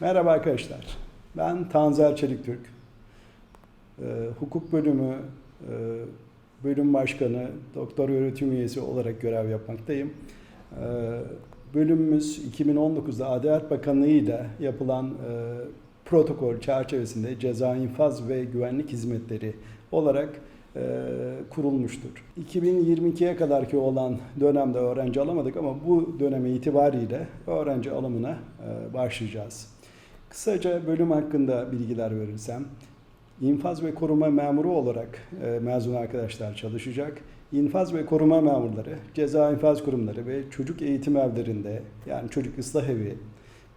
Merhaba arkadaşlar. Ben Tanzer Çeliktürk. Ee, hukuk bölümü e, bölüm başkanı, doktor öğretim üyesi olarak görev yapmaktayım. Ee, bölümümüz 2019'da Adalet Bakanlığı ile yapılan e, protokol çerçevesinde ceza infaz ve güvenlik hizmetleri olarak e, kurulmuştur. 2022'ye kadarki olan dönemde öğrenci alamadık ama bu döneme itibariyle öğrenci alımına e, başlayacağız. Kısaca bölüm hakkında bilgiler verirsem, infaz ve koruma memuru olarak e, mezun arkadaşlar çalışacak. İnfaz ve koruma memurları, ceza infaz kurumları ve çocuk eğitim evlerinde yani çocuk ıslah evi,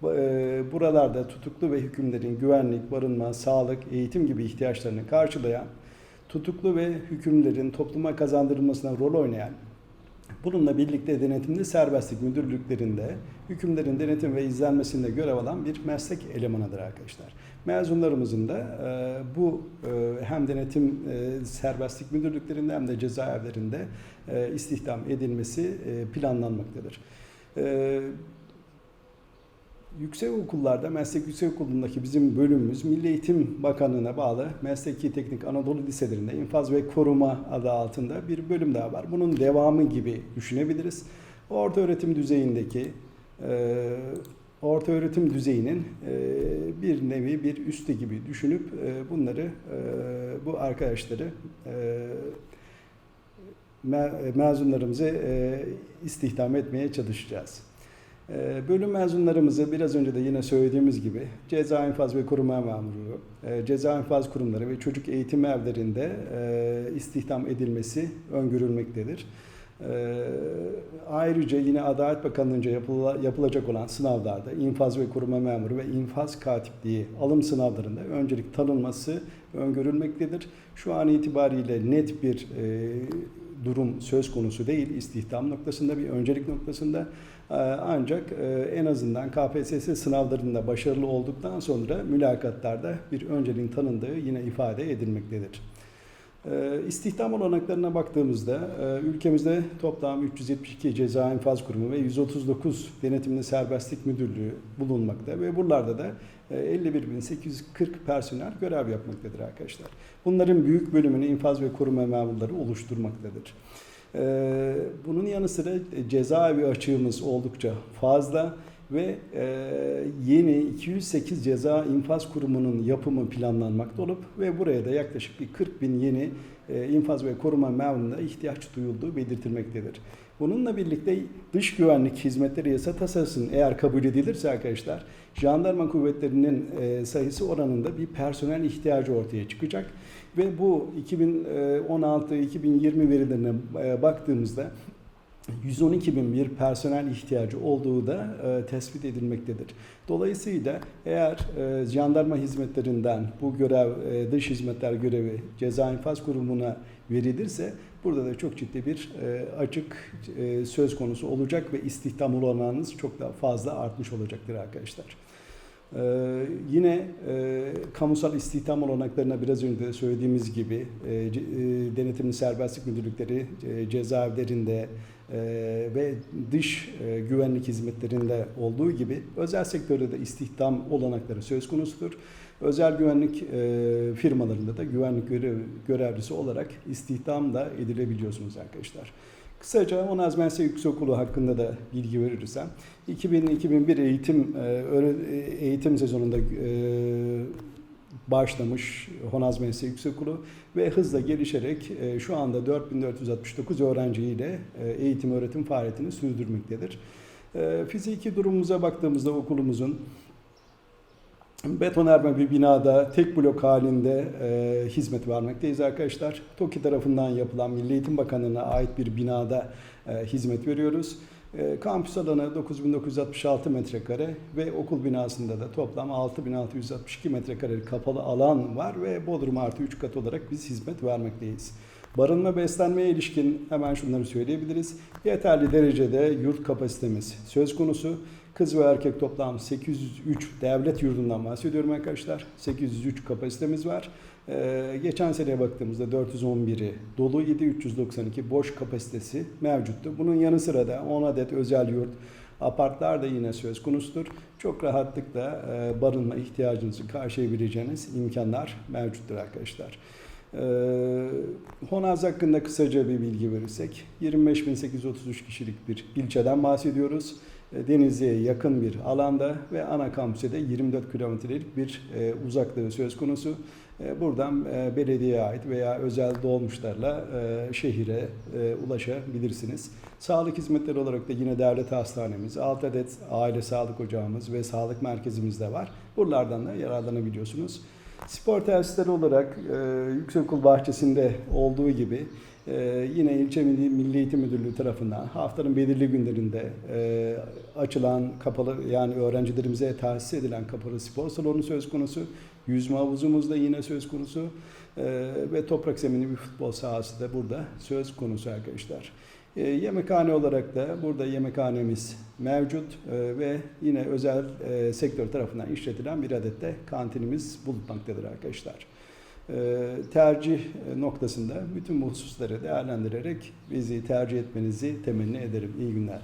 e, buralarda tutuklu ve hükümlerin güvenlik, barınma, sağlık, eğitim gibi ihtiyaçlarını karşılayan, tutuklu ve hükümlerin topluma kazandırılmasına rol oynayan, bununla birlikte denetimli serbestlik müdürlüklerinde hükümlerin denetim ve izlenmesinde görev alan bir meslek elemanıdır arkadaşlar. Mezunlarımızın da e, bu e, hem denetim e, serbestlik müdürlüklerinde hem de cezaevlerinde e, istihdam edilmesi e, planlanmaktadır. E, Yüksek okullarda, meslek yüksek okulundaki bizim bölümümüz Milli Eğitim Bakanlığı'na bağlı Mesleki Teknik Anadolu Liselerinde infaz ve koruma adı altında bir bölüm daha var. Bunun devamı gibi düşünebiliriz. Orta öğretim düzeyindeki e, orta öğretim düzeyinin e, bir nevi bir üstü gibi düşünüp e, bunları e, bu arkadaşları e, me- mezunlarımızı e, istihdam etmeye çalışacağız. Ee, Bölüm mezunlarımızı biraz önce de yine söylediğimiz gibi ceza infaz ve koruma memuru, e, ceza infaz kurumları ve çocuk eğitim evlerinde e, istihdam edilmesi öngörülmektedir. Ee, Ayrıca yine Adalet Bakanlığı'nca yapıla- yapılacak olan sınavlarda infaz ve koruma memuru ve infaz katipliği alım sınavlarında öncelik tanınması öngörülmektedir. Şu an itibariyle net bir e, durum söz konusu değil istihdam noktasında bir öncelik noktasında Ee, ancak e, en azından KPSS sınavlarında başarılı olduktan sonra mülakatlarda bir önceliğin tanındığı yine ifade edilmektedir. Ee, İstihdam olanaklarına baktığımızda e, ülkemizde toplam 372 ceza infaz kurumu ve 139 denetimli serbestlik müdürlüğü bulunmakta ve buralarda da e, 51.840 personel görev yapmaktadır arkadaşlar. Bunların büyük bölümünü infaz ve koruma memurları oluşturmaktadır. Ee, Bunun yanı sıra e, cezaevi açığımız oldukça fazla ve e, yeni 208 ceza infaz kurumunun yapımı planlanmakta olup ve buraya da yaklaşık bir 40 bin yeni e, infaz ve koruma memuruna ihtiyaç duyulduğu belirtilmektedir. Bununla birlikte dış güvenlik hizmetleri yasa tasarısının eğer kabul edilirse arkadaşlar jandarma kuvvetlerinin e, sayısı oranında bir personel ihtiyacı ortaya çıkacak. Ve bu 2016-2020 verilerine e, baktığımızda 112 bin bir personel ihtiyacı olduğu da e, tespit edilmektedir. Dolayısıyla eğer e, jandarma hizmetlerinden bu görev, e, dış hizmetler görevi ceza infaz kurumuna verilirse burada da çok ciddi bir e, açık e, söz konusu olacak ve istihdam olanağınız çok daha fazla artmış olacaktır arkadaşlar. Ee, yine e, kamusal istihdam olanaklarına biraz önce söylediğimiz gibi e, e, denetimli serbestlik müdürlükleri e, cezaevlerinde ve dış e, güvenlik hizmetlerinde olduğu gibi özel sektörde de istihdam olanakları söz konusudur. Özel güvenlik e, firmalarında da güvenlik görev, görevlisi olarak istihdam da edilebiliyorsunuz arkadaşlar. Kısaca Onaz Meslek Yüksekokulu hakkında da bilgi verirsem 2000-2001 eğitim e, eğitim sezonunda başlamış Honaz Meslek Yüksekokulu ve hızla gelişerek e, şu anda 4469 öğrenciyle e, eğitim öğretim faaliyetini sürdürmektedir. E, Fiziki durumumuza baktığımızda okulumuzun betonarme bir binada tek blok halinde hizmet vermekteyiz arkadaşlar. TOKİ tarafından yapılan Milli Eğitim Bakanlığı'na ait bir binada hizmet veriyoruz. E, kampüs alanı 9966 metrekare ve okul binasında da toplam 6662 metrekare kapalı alan var ve Bodrum artı 3 kat olarak biz hizmet vermekteyiz. Barınma beslenmeye ilişkin hemen şunları söyleyebiliriz. Yeterli derecede yurt kapasitemiz söz konusu. Kız ve erkek toplam 803 devlet yurdundan bahsediyorum arkadaşlar. 803 kapasitemiz var. Ee, geçen seneye baktığımızda 411'i dolu idi, 392 boş kapasitesi mevcuttu. Bunun yanı sıra da 10 adet özel yurt, Apartlar da yine söz konusudur. Çok rahatlıkla e, barınma ihtiyacınızı karşılayabileceğiniz imkanlar mevcuttur arkadaşlar. Ee, Honaz hakkında kısaca bir bilgi verirsek 25.833 kişilik bir ilçeden bahsediyoruz. E, Denizli'ye yakın bir alanda ve ana kampüse de 24 kilometrelik bir e, uzaklığı söz konusu. E, Buradan belediyeye ait veya özel dolmuşlarla şehire ulaşabilirsiniz. Sağlık hizmetleri olarak da yine devlet hastanemiz, 6 adet aile sağlık ocağımız ve sağlık merkezimiz de var. Buralardan da yararlanabiliyorsunuz. Spor tesisleri olarak e, Yüksekokul Bahçesi'nde olduğu gibi e, yine ilçe Milli, Milli Eğitim Müdürlüğü tarafından haftanın belirli günlerinde e, açılan kapalı yani öğrencilerimize tahsis edilen kapalı spor salonu söz konusu. Yüzme havuzumuz da yine söz konusu E, ve toprak zeminli bir futbol sahası da burada söz konusu arkadaşlar. E, yemekhane olarak da burada yemekhanemiz mevcut e, ve yine özel e, sektör tarafından işletilen bir adet de kantinimiz bulunmaktadır arkadaşlar. E, tercih noktasında bütün bu hususları değerlendirerek bizi tercih etmenizi temenni ederim. İyi günler.